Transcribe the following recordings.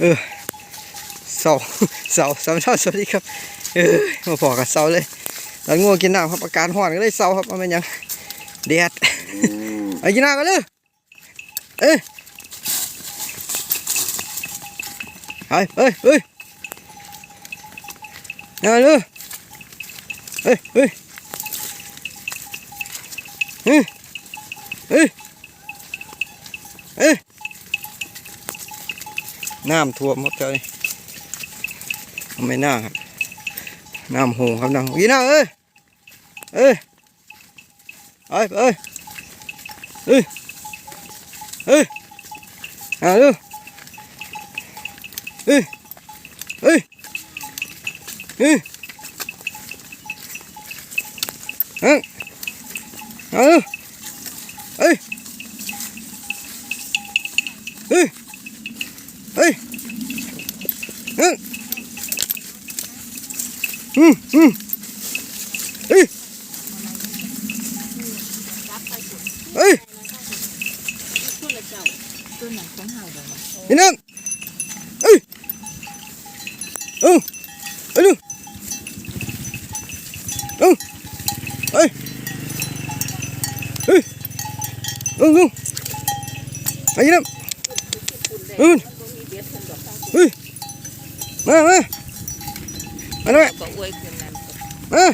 เออเสาเสาเสาเสาสวัสดีครับ เออมาพอกับเสาเลยแล้วง่วงกินน้ำครับอาการห่อนก็เลยเสาครับมันเป็นหยังแดดไอ้กินน้ำกันเลยเอ้ยเฮ้ยเฮ้ยเฮ้ยเอาเลยเฮ้ยเฮ้ยเฮ้ยเฮ้ยเฮ้ย น้ำท่วมครับเจ้านี่ไม่น่าครับน้ำหงครับน้ำกินน้ำเอ้ยเอ้ยเอ้ยเอ้ยเอ้ยเอ้ยเอาดูเอ้ยเอ้ยเอ้ยเอ้ยเอาดูเอ้ยเอ้ยเอ้ย เอ้ยอืมอืมเอ้ยเอ้ยตัวละเมามามาหน่อยก็อวยขึ้นนั่นก็มา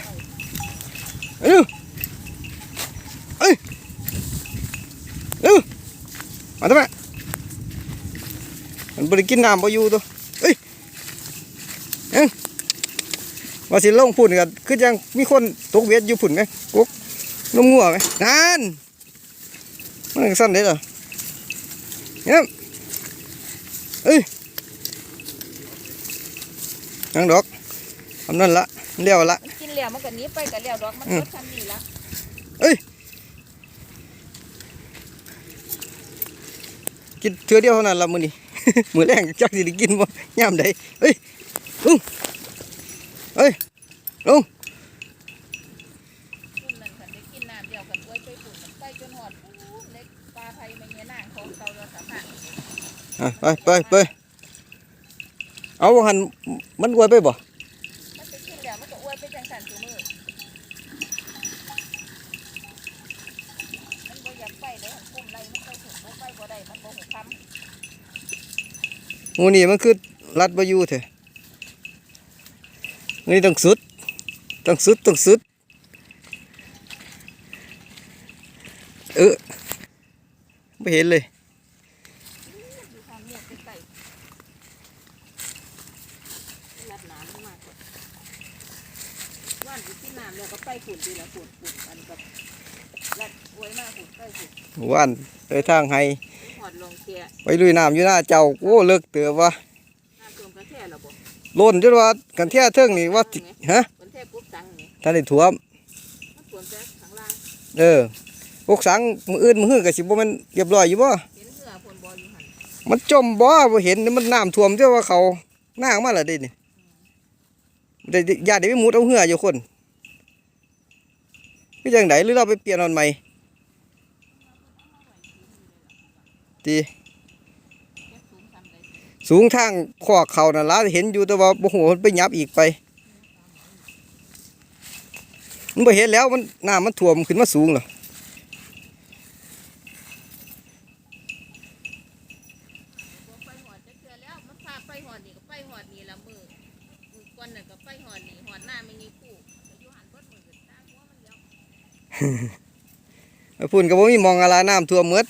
ไอ้ดูเอ้ยเอ้ามาทำไมมันบริกินน้ำบ่อยู่ตัวเอ้ยเอ้ยว่าสิลงพุ่นกันคือยังมีคนตกเวียดอยู่พุ่นไหมกุ๊กน้ำงัวไหมนั่นมันจั่งสั้นเด้เหรอเนี่ยเอ้ย นังดอกทำนั่นละเลี้ยวละมันกินแล้วมันก็หนีไปก็แล้วดอกมันอืมรถคันนี้ละกินเทื่อเดียวเท่านั้นละมื้อนี้มื้อแรงจักสิได้กินบ่ยามใดเฮ้ยลุงเฮ้ยลุงคุณนั่นคันได้กินน้ำเดียวกันอวยไปฝุ่นมันไปจนหอดปูนเล็กปลาไทยมันเนี่ยนางของเก่าเราสามารถอะไปไปไป เอาหันมันอวยไปบ่มันไปกินแล้วมันก็อวยไปจังสันตัวมือมันบ่อยากไปเลยหันกุ้มไรมันไปถึงบ่ไปบ่ได้มันบ่หูคำหมูนี่มันคือรัดบ่อยู่แท้นี่ต้องสุดต้องสุดต้องสุดเออไม่เห็นเลยทางเมียใกล้ๆรัดน้ำมันมากกว่าว่านอยู่ที่น้ำแล้วก็ไปฝุ่นดีละฝุ่นฝุ่นอันกับรัดอวยมากฝุ่นไปฝุ่นว่านไปทางให้หอดลงเทียไปลุยน้ำอยู่หน้าเจ้าโอ้เลิกเตือวะน้ำท่วมกระแทกระบบล้นจนว่ากันแท้เทิงนี่ว่าสิฮะกระแทกปุ๊บตังนี่ท่านได้ท่วมมันท่วมแต่ข้างล่างเออพวกสังมืออื่นมือหื้อก็สิบ่แมันเรียบร้อยอยู่บ่เห็นเหือฝนบออยู่หันมันจมบ่บ่เห็นนี่มันน้ำท่วมเจ้าว่าเขาหน้าออกมาและเด้นี่ ได้ญาติได้ไปมุดเอาเหืออยู่คนคือจังไดหรือเราไปเปลี่ยนเอันใหม่ตีสูงทางขอกเขานั่นล่ะเห็นอยู่แต่ว่าบ่ฮู้มันไปยับอีกไป มันบ่เห็นแล้วมันหน้ำมันท่วมขึ้นมาสูงเหรอไปหอดจะเทื่อแล้วมันพาไปหอดนี่ก็ไปหอดนี่ละมือ ก่อนน่ะก็ไปหอดนี่หอดหน้าไม่มีคู่อยู่หันเบิดมือก็ตาหัวมันเดียวพุ่นก็บ่มีมองอะไรน้ำท่วมหมด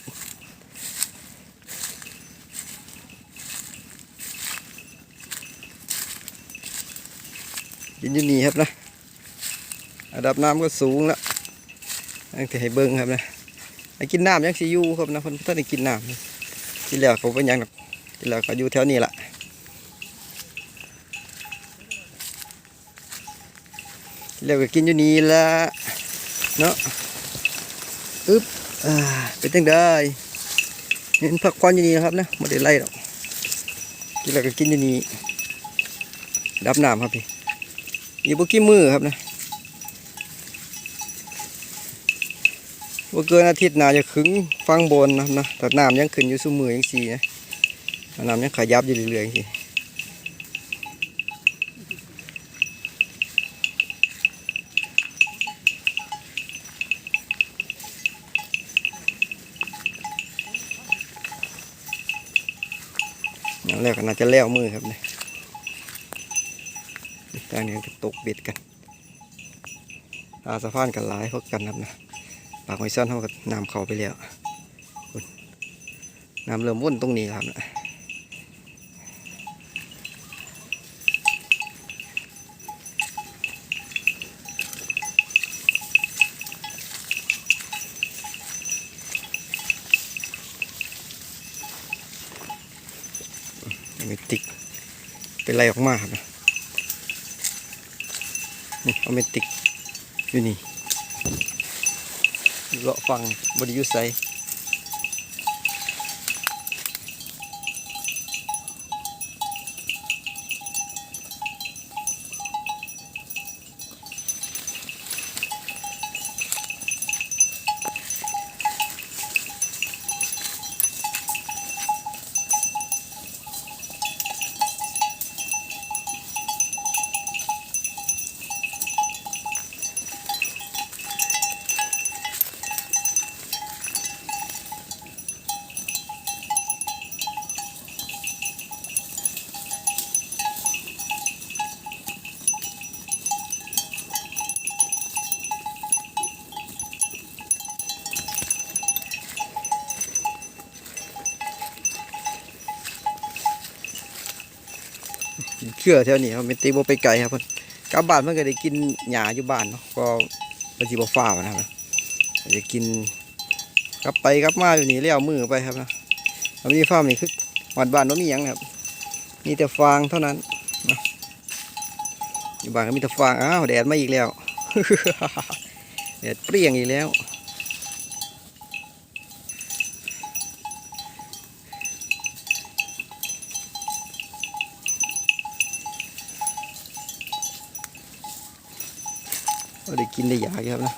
กินยู่นี่ครับนะระดับน้ำก็สูงแล้วตั้งแต่ให้เบิ่งครับนะให้กินน้ำยังสิอยู่ครับนะเพิ่นบ่ทันได้กินน้ำกินแล้วเขาเป็นยังดอกกินแล้วก็อยู่แถวนี้แหละกิน แล้วก็กินอยู่นี่ละเนาะอึ๊บอ่าเป็นจังได้เห็นพักผ่อนอยู่นี่นะครับนะไม่ได้ไล่หรอกกินแล้วก็กินอยู่นี่ดับน้ำครับพี่อีบุกี้มือครับนะว่าเกินอาทิตย์นาจะขึงฟังบนนะครับนะแต่น้ำยังขึ้นอยู่สุ่มือยังสีนะน้ำยังขยับอยู่เรื่อยๆอย่าง แล้วก็น่าจะแล้วมือครับเนี่ยทางนี้จะตกเบ็ดกันอาสะพานกันหลายพวกกันครับนะปากหอยซ่อนเท่ากับน้ำเขาไปแล้วน้ำเริ่มวุ่นตรงนี้ครับนะ มติกเป็นไรออกมาครับนะนี่เอาเมติกอยู่นี่เลาะฟังบไดิยุไซ กินเครือแถวนี้ครับเมติกบ่ไปไกลครับเพิ่นกลับบ้านเพิ่นก็ได้กินหญ้าอยู่บ้านเนาะก็มันสิบ่ฟ้าวนะครับจะกินกลับไปกลับมาอยู่นี่แล้วมือไปครับนะมีฟาร์มนี่คือวัดบ้านบ่มีหยังครับมีแต่ฟางเท่านั้นอยู่บ้านก็มีแต่ฟางอ้าวแดดมาอีกแล้วแดดเปรี้ยงอีกแล้ว เราได้กินได้ยาอยู่ครับนะ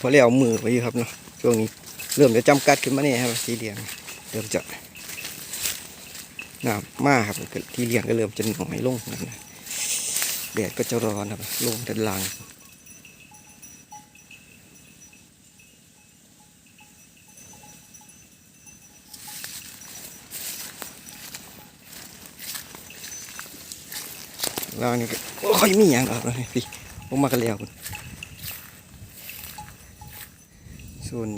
พอแล้วมือไปอยู่ครับเนาะช่วงนี้เริ่มจะจำกัดขึ้นมาเนี่ยครับที่เลี้ยงเริ่มจะน้ำมากครับที่เลี้ยงก็เริ่มจะหน่อยลงนะแดดก็จะร้อนครับลงด้านล่างล่างนี่ก็โอ้ยมีอย่างครับนี่พี่ผมมากันแล้ว คุณ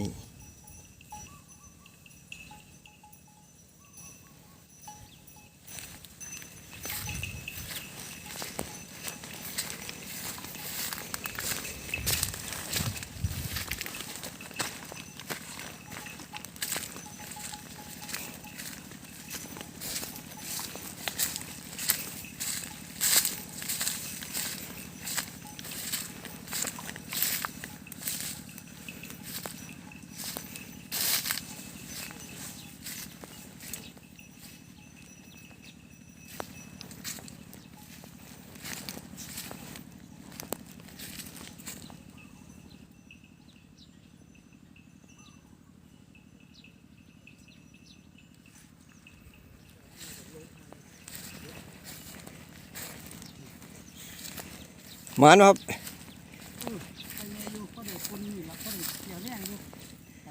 หมานบ่ครับไปเมอยู่ก็ได้คนนี่ละก็ได้เกี่ยวแรงอยู่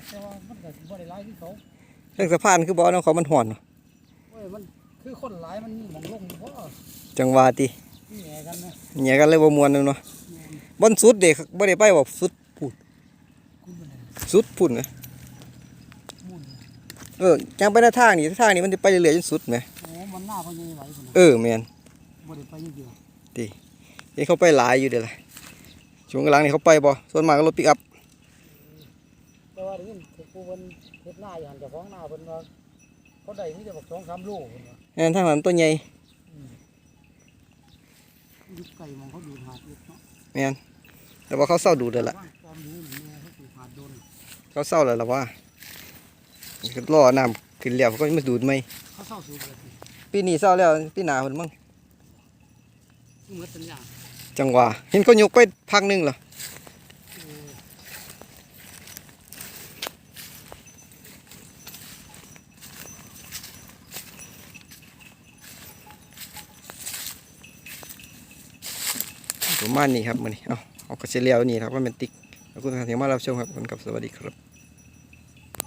แต่ว่ามันก็บ่ได้หลายที่เขาเรื่องสะพานคือบ่อน้องเขามันห่อนเนาะเว้ยมันคือคนหลายมันมีหมองลงบ่จังหวาติมีแหน่กันนะเนี่ยกันเลยบ่มวนเนาะแหน่บนสุดเด็กบ่ได้ไปบอกสุดพุ่นคุณบ่ได้สุดพุ่นนะมุ่นเออจังไปหน้าทางนี่ทางนี่มันจะไปเรื่อยๆจนสุดไหมโอ้มันหน้าพอใหญไหวพุ่นน่ะเออแม่นบ่ได้ไปอย่างเดียว เห็นเขาไปหลายอยู่เด้อล่ะช่วงกลางนี่เขาไปบ่ส่วนมากก็รถปิกอัพแต่ว่าได้ยินผู้เพิ่นเฮ็ดหน้าอยู่หั่นเจ้าของหน้าเพิ่นว่าเขาได้มีแต่บักสองสามโลคนว่าแอนทางหลังตัวใหญ่ยุกไก่มองเขาดูดหาดอีกเนาะแม่นแต่ว่าเขาเศร้าดูเด้อละความรู้นี่แม่เขาดูดหาดโดนเขาเศร้าแล้วล่ะว่าก็รอน้ำขึ้นแล้วเขาก็มาดูดไหมเขาเศร้าสูบเลยปีนี้เศร้าแล้วปีหน้าเพิ่นมั้งเหมือนสัญญาณ จังหวะเห็นเขายกไปพักหนึงเหรอประมาณนี้ครับมือนี้เอาเอาก็สิแล้วนี่ครับว่าม่นติ๊กขอบคุณท่านที่มารับชมครับคุณครับสวัสดีครับ